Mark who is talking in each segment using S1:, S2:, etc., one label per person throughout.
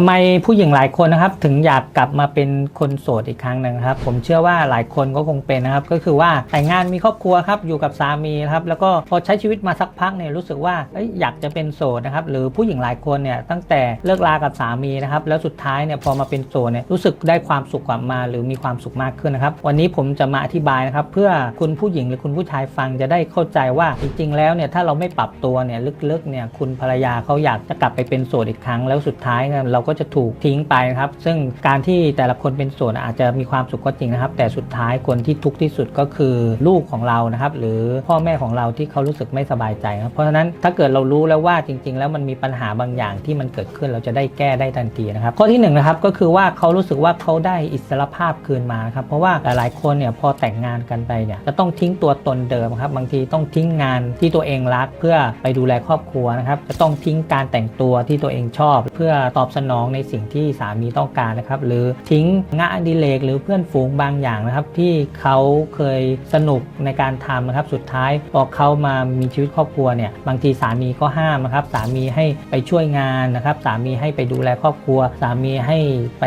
S1: ทำไมผู้หญิงหลายคนนะครับถึงอยากกลับมาเป็นคนโสดอีกครั้งหนึ่งครับผมเชื่อว่าหลายคนก็คงเป็นนะครับก็คือว่าแต่งงานมีครอบครัวครับอยู่กับสามีครับแล้วก็พอใช้ชีวิตมาสักพักเนี่ยรู้สึกว่าอยอยากจะเป็นโสดนะครับหรือผู้หญิงหลายคนเนี่ยตั้งแต่เลิกลากับสามีนะครับแล้วสุดท้ายเนี่ยพอมาเป็นโสดเนี่ยรู้สึกได้ความสุขกลับมา หรือมีความสุขมากขึ้นนะครับวันนี้ผมจะมาอธิบายนะครับเพื่อคุณผู้หญิงหรือคุณผู้ชายฟังจะได้เข้าใจว่าจริงๆ แล้วเนี่ยถ้าเราไม่ปรับตัวเนี่ยลึกๆเนี่ยคุณภรรยาเขาอยากจะกลับไปเป็นโสดอีกครั้งแล้วสุดท้ายเนี่ยเราก็จะถูกทิ้งไปนะครับ ซึ่งการที่แต่ละคนเป็นโสดอาจจะมีความสุขก็จริงนะครับ แต่สุดท้ายคนที่ทุกข์ที่สุดก็คือลูกของเรานะครับ หรือพ่อแม่ของเราที่เขารู้สึกไม่สบายใจครับ เพราะฉะนั้นถ้าเกิดเรารู้แล้วว่าจริง ๆ แล้วมันมีปัญหาบางอย่างที่มันเกิดขึ้นเราจะได้แก้ได้ทันทีนะครับ ข้อที่หนึ่งนะครับก็คือว่าเขารู้สึกว่าเขาได้อิสรภาพคืนมาครับ เพราะว่าหลายๆคนเนี่ยพอแต่งงานกันไปเนี่ยจะต้องทิ้งตัวตนเดิมครับ บางทีต้องทิ้งงานที่ตัวเองรักเพื่อไปดูแลครอบครัวนะครับ จะต้องทิ้งการแต่งตัวที่ตัวเองชอบ เพื่อตอบสนองในสิ่งที่สามีต้องการนะครับหรือทิ้งงานอดิเรกหรือเพื่อนฝูงบางอย่างนะครับ ที่เขาเคยสนุกในการทำนะครับ สุดท้ายพอเขามามีชีวิตครอบครัวเนี่ยบางทีสามีก็ห้ามนะครับสามีให้ไปช่วยงานนะครับ สามีให้ไปดูแลครอบครัว สามีให้ไป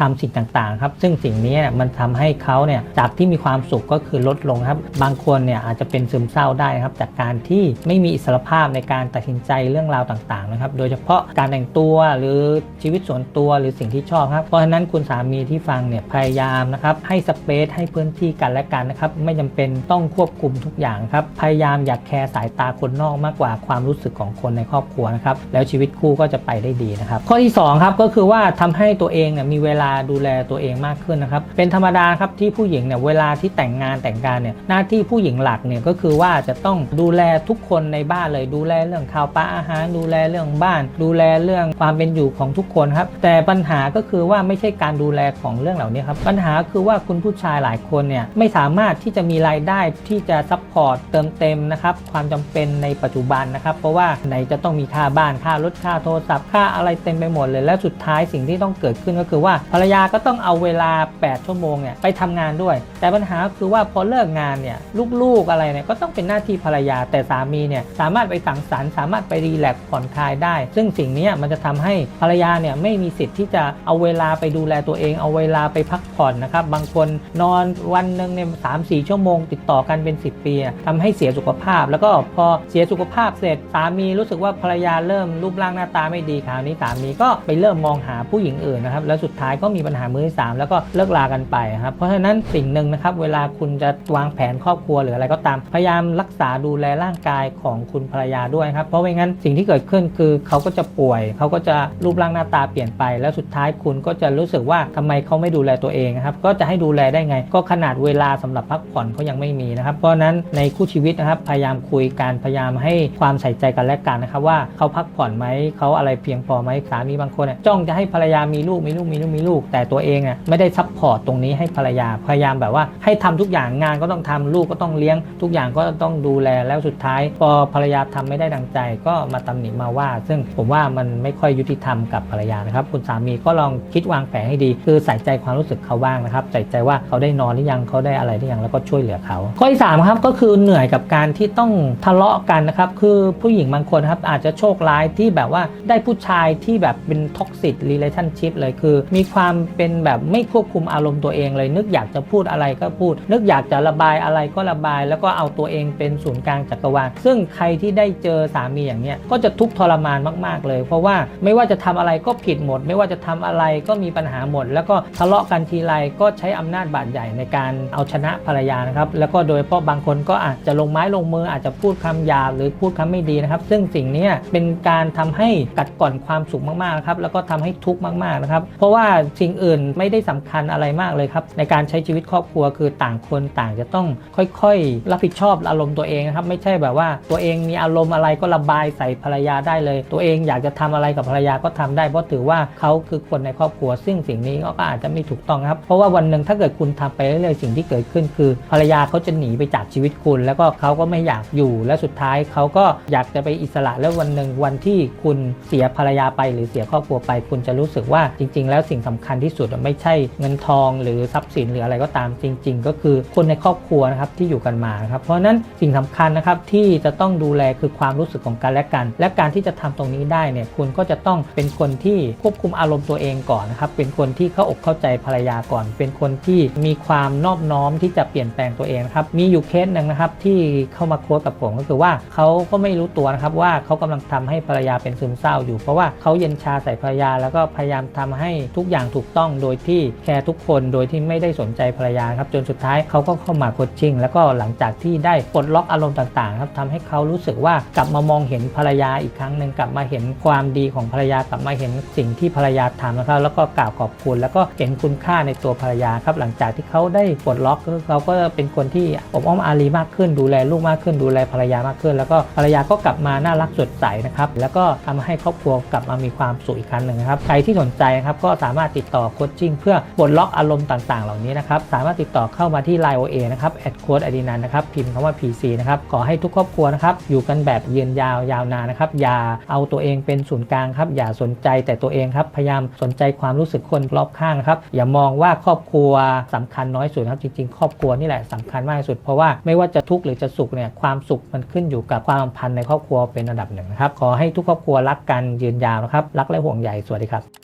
S1: ทำสิ่งต่างๆครับซึ่งสิ่งนี้มันทำให้เขาเนี่ยจากที่มีความสุขก็คือลดลงครับ บางคนเนี่ยอาจจะเป็นซึมเศร้าได้นะครับจากการที่ไม่มีอิสรภาพในการตัดสินใจเรื่องราวต่างๆนะครับ โดยเฉพาะการแต่งตัวหรือชีวิตส่วนตัวหรือสิ่งที่ชอบครับ เพราะฉะนั้นคุณสามีที่ฟังเนี่ยพยายามนะครับให้สเปซให้พื้นที่กันและกันนะครับไม่จำเป็นต้องควบคุมทุกอย่างครับพยายามอย่าแคร์สายตาคนนอกมากกว่าความรู้สึกของคนในครอบครัวนะครับแล้วชีวิตคู่ก็จะไปได้ดีนะครับข้อที่สองครับก็คือว่าทำให้ตัวเองเนี่ยมีเวลาดูแลตัวเองมากขึ้นนะครับเป็นธรรมดาครับที่ผู้หญิงเนี่ยเวลาที่แต่งงานแต่งการเนี่ยหน้าที่ผู้หญิงหลักเนี่ยก็คือว่าจะต้องดูแลทุกคนในบ้านเลยดูแลเรื่องข้าวปลาอาหาร ดูแลเรื่องบ้าน ดูแลเรื่องความเป็นอยู่ของทุกคนครับ แต่ปัญหาก็คือว่าไม่ใช่การดูแลของเรื่องเหล่านี้ครับ ปัญหาคือว่าคุณผู้ชายหลายคนเนี่ยไม่สามารถที่จะมีรายได้ที่จะซัพพอร์ตเติมเต็มนะครับความจำเป็นในปัจจุบันนะครับ เพราะว่าไหนจะต้องมีค่าบ้านค่ารถค่าโทรศัพท์ค่าอะไรเต็มไปหมดเลยและสุดท้ายสิ่งที่ต้องเกิดขึ้นก็คือว่าภรรยาก็ต้องเอาเวลา 8 ชั่วโมงเนี่ยไปทำงานด้วย แต่ปัญหาคือว่าพอเลิกงานเนี่ยลูกๆอะไรเนี่ยก็ต้องเป็นหน้าที่ภรรยา แต่สามีเนี่ยสามารถไปสังสรรค์สามารถไปรีแลกซ์ผ่อนคลายได้ ซึ่งสิ่งนี้มันจะทำให้ภรรยาเนี่ยไม่มีสิทธิ์ที่จะเอาเวลาไปดูแลตัวเอง เอาเวลาไปพักผ่อนนะครับบางคนนอนวันหนึ่งเนี่ยสามสี่ชั่วโมง ติดต่อกันเป็น 10 ปีอะทำให้เสียสุขภาพ แล้วก็พอเสียสุขภาพเสร็จสามีรู้สึกว่าภรรยาเริ่มรูปร่างหน้าตาไม่ดีคราวนี้สามีก็ไปเริ่มมองหาผู้หญิงอื่นนะครับแล้วสุดท้ายก็มีปัญหามือที่สามแล้วก็เลิกลากันไปครับเพราะฉะนั้นสิ่งหนึ่งนะครับเวลาคุณจะวางแผนครอบครัวหรืออะไรก็ตามพยายามรักษาดูแลร่างกายของคุณภรรยาด้วยครับเพราะไม่งั้นสิ่งที่เกิดขึ้นคือเขาก็จะป่วย เขาก็จะรูปร่างหน้าตาเปลี่ยนไปแล้วสุดท้ายคุณก็จะรู้สึกว่าทำไมเขาไม่ดูแลตัวเองนะครับก็จะให้ดูแลได้ไง ก็ขนาดเวลาสำหรับพักผ่อนเขายังไม่มีนะครับ เพราะนั้นในคู่ชีวิตนะครับพยายามคุยกันพยายามให้ความใส่ใจกันและกันนะครับว่าเขาพักผ่อนไหมเขาอะไรเพียงพอไหมสามีบางคนเนี่ยจ้องจะให้ภรรยามีลูกมีลูกมีลูกมีลูก แต่ตัวเองอะไม่ได้ซัพพอร์ตตรงนี้ให้ภรรยาพยายามแบบว่าให้ทำทุกอย่างงานก็ต้องทำลูกก็ต้องเลี้ยง ทุกอย่างก็ต้องดูแลแล้วสุดท้ายพอภรรยาทำไม่ได้ดังใจก็มาตำหนิมาว่า ซึ่งผมว่ามันไม่ค่อยยุติธรรมกับภรรยานะครับคุณสามีก็ลองคิดวางแผนให้ดี คือใส่ใจความรู้สึกเขาบ้างนะครับใส่ใจว่าเขาได้นอนหรือยังเขาได้อะไรหรือยังแล้วก็ช่วยเหลือเขาข้อที่สามครับก็คือเหนื่อยกับการที่ต้องทะเลาะกันนะครับคือผู้หญิงบางคนครับอาจจะโชคร้ายที่แบบว่าได้ผู้ชายที่แบบเป็นท็อกซิ r รีเลชั่นชิพเลยคือ มีความเป็นแบบไม่ควบคุมอารมณ์ตัวเองเลย นึกอยากจะพูดอะไรก็พูด นึกอยากจะระบายอะไรก็ระบาย แล้วก็เอาตัวเองเป็นศูนย์กลางจักรวาลซึ่งใครที่ได้เจอสามีอย่างเนี้ยก็จะทุกข์ทรมานมาก ๆ เลย เพราะว่าไม่ว่าจะทำอะไรก็ผิดหมด ไม่ว่าจะทำอะไรก็มีปัญหาหมด แล้วก็ทะเลาะกันทีไรก็ใช้อำนาจบาดใหญ่ในการเอาชนะภรรยานะครับ แล้วก็โดยเฉพาะบางคนก็อาจจะลงไม้ลงมืออาจจะพูดคำหยาบหรือพูดคำไม่ดีนะครับ ซึ่งสิ่งนี้เป็นการทำให้กัดก่อนความสุขมากๆครับแล้วก็ทำให้ทุกข์มากๆนะครับ เพราะว่าสิ่งอื่นไม่ได้สำคัญอะไรมากเลยครับ ในการใช้ชีวิตครอบครัวคือต่างคนต่างจะต้องค่อยๆ รับผิดชอบอารมณ์ตัวเองนะครับ ไม่ใช่แบบว่าตัวเองมีอารมณ์อะไรก็ระบายใส่ภรรยาได้เลย ตัวเองอยากจะทำอะไรกับภรรยาก็ทำได้เพราะถือว่าเขาคือคนในครอบครัว ซึ่งสิ่งนี้ก็อาจจะไม่ถูกต้องครับ เพราะว่าวันหนึ่งถ้าเกิดคุณทำไปเรื่อยๆสิ่งที่เกิดขึ้นคือ ภรรยาเขาจะหนีไปจากชีวิตคุณ แล้วก็เขาก็ไม่อยากอยู่ และสุดท้ายเขาก็อยากจะไปอิสระแล้ววันหนึ่งวันที่คุณเสียภรรยาไปหรือเสียครอบครัวไป คุณจะรู้สึกว่าจริง ๆ แล้วสิ่งสำคัญที่สุดไม่ใช่เงินทองหรือทรัพย์สินหรืออะไรก็ตามจริง ๆ ก็คือคนในครอบครัวนะครับที่อยู่กันมาครับเพราะนั้นสิ่งสำคัญนะครับที่จะต้องดูแลคือความรู้สึกของกันและกัน และการที่จะทำตรงนี้ได้เนี่ยคุณก็จะต้องเป็นคนที่ที่ควบคุมอารมณ์ตัวเองก่อนนะครับ เป็นคนที่เข้าอกเข้าใจภรรยาก่อน เป็นคนที่มีความนอบน้อมที่จะเปลี่ยนแปลงตัวเองครับ มีอยู่เคสหนึ่งนะครับที่เข้ามาโค้ชกับผมก็คือว่าเขาก็ไม่รู้ตัวนะครับว่าเขากำลังทำให้ภรรยาเป็นซึมเศร้าอยู่ เพราะว่าเขาเย็นชาใส่ภรรยา แล้วก็พยายามทำให้ทุกอย่างถูกต้องโดยที่แคร์ทุกคนโดยที่ไม่ได้สนใจภรรยาครับจนสุดท้ายเขาก็เข้ามาโคชชิ่งแล้วก็หลังจากที่ได้ปลดล็อกอารมณ์ต่างๆครับทำให้เขารู้สึกว่ากลับมามองเห็นภรรยาอีกครั้งหนึ่งกลับมาเห็นความดีของภรรยากลับมาเห็นสิ่งที่ภรรยาทำนะครับแล้วก็กล่าวขอบคุณ แล้วก็เห็นคุณค่าในตัวภรรยาครับหลังจากที่เขาได้ปลดล็อกเขาก็เป็นคนที่อบอ้อมอารีมากขึ้น ดูแลลูกมากขึ้น ดูแลภรรยามากขึ้น แล้วก็ภรรยาก็กลับมาน่ารักสดใสนะครับแล้วก็ทำให้ครอบครัวกลับมามีความสุขอีกครั้งหนึ่งนะครับใครที่สนใจนะครับก็สามารถติดต่อโคชชิ่งเพื่อปลดล็อกอารมณ์ต่างๆ เหล่านี้นะครับสามารถติดต่อเข้ามาที่ Line OA นะครับแอดโค้ดอดีนันนะครับพิมพ์คำว่า PC นะครับขอให้ทุกครอบครัวนะครับอยู่กันแบบยืนยาวยาวนานนะครับอย่าเอาตัวเองเป็นศูนย์กลางครับอย่าสนใจแต่ตัวเองครับ พยายามสนใจความรู้สึกคนรอบข้างนะครับ อย่ามองว่าครอบครัวสำคัญน้อยสุดครับจริง ๆ ครอบครัวนี่แหละสำคัญมากที่สุด เพราะว่าไม่ว่าจะทุกข์หรือจะสุขเนี่ยความสุขมันขึ้นอยู่กับความสัมพันธ์ในครอบครัวเป็นอันดับหนึ่งนะครับขอให้ทุกครอบครัวรักกันยืนยาวนะครับรักและห่วงใยสวัสดีครับ